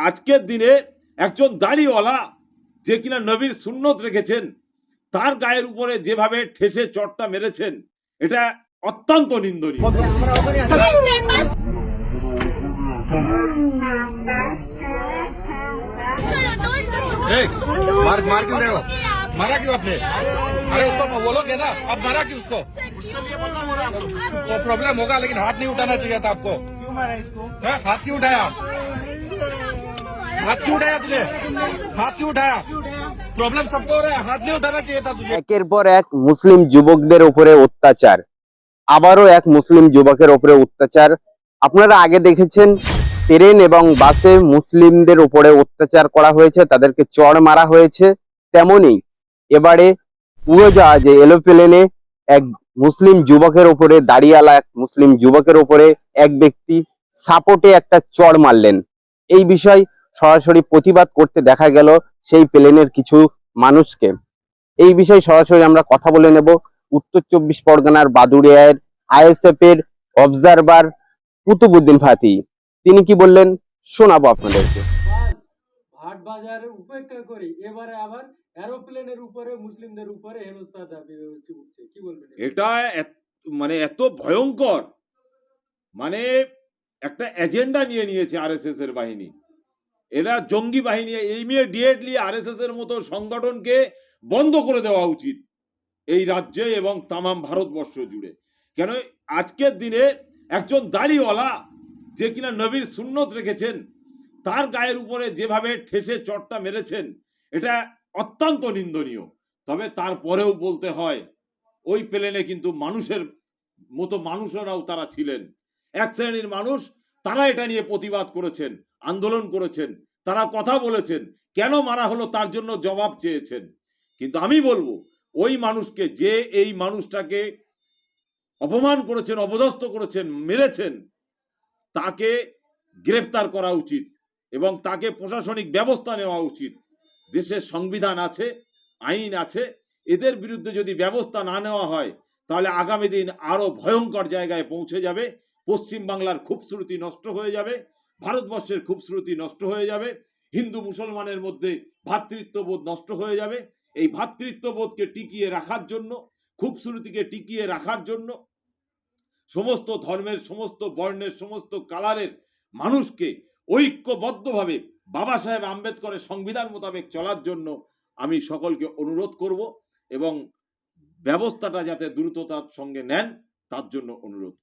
আজকের দিনে একজন দাড়িওয়ালা যে কিনা নবীর সুন্নত রেখেছেন তার গায়ের উপরে যেভাবে ঠেসে চটটা মেরেছেন এটা অত্যন্ত নিন্দনীয় ए, मार मार क्यों रहे हो मारा क्यों आपने अरे उसको बोलोगे ना अब मारा क्यों उसको तो प्रॉब्लम होगा लेकिन हाथ नहीं उठाना चाहिए था आपको क्यों मारा इसको हाँ, हाथ क्यों उठाया हाथ क्यों उठाया तुझे हाथ क्यों उठाया प्रॉब्लम सबको हो रहा है हाथ नहीं उठाना चाहिए था तुझे একের পর এক মুসলিম যুবকদের উপরে অত্যাচার আবারও এক মুসলিম যুবকের উপরে অত্যাচার আপনারা আগে দেখেছেন ট্রেন এবং বাসে মুসলিমদের উপরে অত্যাচার করা হয়েছে তাদেরকে চড় মারা হয়েছে তেমনি এবারে উড়োজাহাজে এলোপ্লেনে এক মুসলিম যুবকের উপরে দাঁড়িয়ালা এক মুসলিম যুবকের উপরে এক ব্যক্তি সাপোর্টে একটা চড় মারলেন এই বিষয় সরাসরি প্রতিবাদ করতে দেখা গেল সেই প্লেনের কিছু মানুষকে। এই বিষয়ে সরাসরি আমরা কথা বলে নেব। উত্তর চব্বিশ পরগনার বাদুড়িয়ার আইএসএফ এর অবজারভার কুতুবুদ্দিন ফাতি। তিনি কি বললেন? শোনাবো আপনাদেরকে। হাট বাজারে উপেক্ষা করে এবারে আবার এরোপ্লেনের উপরে মুসলিমদের উপরে হেনস্থা দাবি উঠছে। কি বলবেন এটা এত- মানে এত ভয়ঙ্কর। মানে একটা এজেন্ডা নিয়ে নিয়েছে আরএসএস এর বাহিনী। এরা জঙ্গি বাহিনী ইমিডিয়েটলি আরএসএস এর মতো সংগঠনকে বন্ধ করে দেওয়া উচিত এই রাজ্যে এবং তামাম ভারতবর্ষ জুড়ে। কেন আজকের দিনে একজন দাড়িওয়ালা যে কিনা নবীর সুন্নত রেখেছেন, তার গায়ের উপরে যেভাবে ঠেসে চটটা মেরেছেন, এটা অত্যন্ত নিন্দনীয়। তবে তারপরেও বলতে হয়, ওই প্লেনে কিন্তু মানুষের মতো মানুষেরাও তারা ছিলেন। এক শ্রেণির মানুষ, তারা এটা নিয়ে প্রতিবাদ করেছেন। আন্দোলন করেছেন, তারা কথা বলেছেন, কেন মারা হলো তার জন্য জবাব চেয়েছেন। কিন্তু আমি বলব, ওই মানুষকে, যে এই মানুষটাকে অপমান করেছেন, অপদস্থ করেছেন, মেরেছেন, তাকে গ্রেফতার করা উচিত এবং তাকে প্রশাসনিক ব্যবস্থা নেওয়া উচিত। দেশের সংবিধান আছে, আইন আছে, এদের বিরুদ্ধে যদি ব্যবস্থা না নেওয়া হয়, তাহলে আগামী দিন আরও ভয়ঙ্কর জায়গায় পৌঁছে যাবে পশ্চিম বাংলার খুবশ্রুতি নষ্ট হয়ে যাবে ভারতবর্ষের খুবশ্রুতি নষ্ট হয়ে যাবে, হিন্দু মুসলমানের মধ্যে ভ্রাতৃত্ববোধ নষ্ট হয়ে যাবে। এই ভ্রাতৃত্ববোধকে টিকিয়ে রাখার জন্য, খুবশ্রুতিকে টিকিয়ে রাখার জন্য সমস্ত ধর্মের, সমস্ত বর্ণের, সমস্ত কালারের মানুষকে ঐক্যবদ্ধভাবে বাবা সাহেব আম্বেদকরের সংবিধান মোতাবেক চলার জন্য আমি সকলকে অনুরোধ করব এবং ব্যবস্থাটা যাতে দ্রুততার সঙ্গে নেন, তার জন্য অনুরোধ।